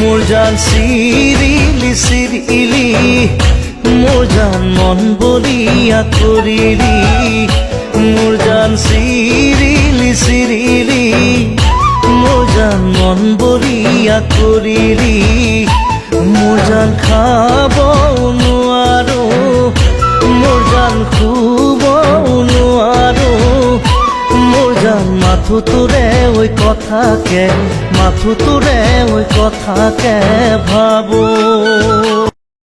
চিৰিলি চিৰিলি মোৰ জান মন বলিয়া কৰিলি মোৰ জান চিৰিলি চিৰিলি মোৰ জান মন বলিয়া কৰিলি মোৰ জান খাব নোৱাৰো মোৰ জান শুব জান মাথু তুরে ওই কথাকে মাথু তুরে ওই কথাকে ভাবো?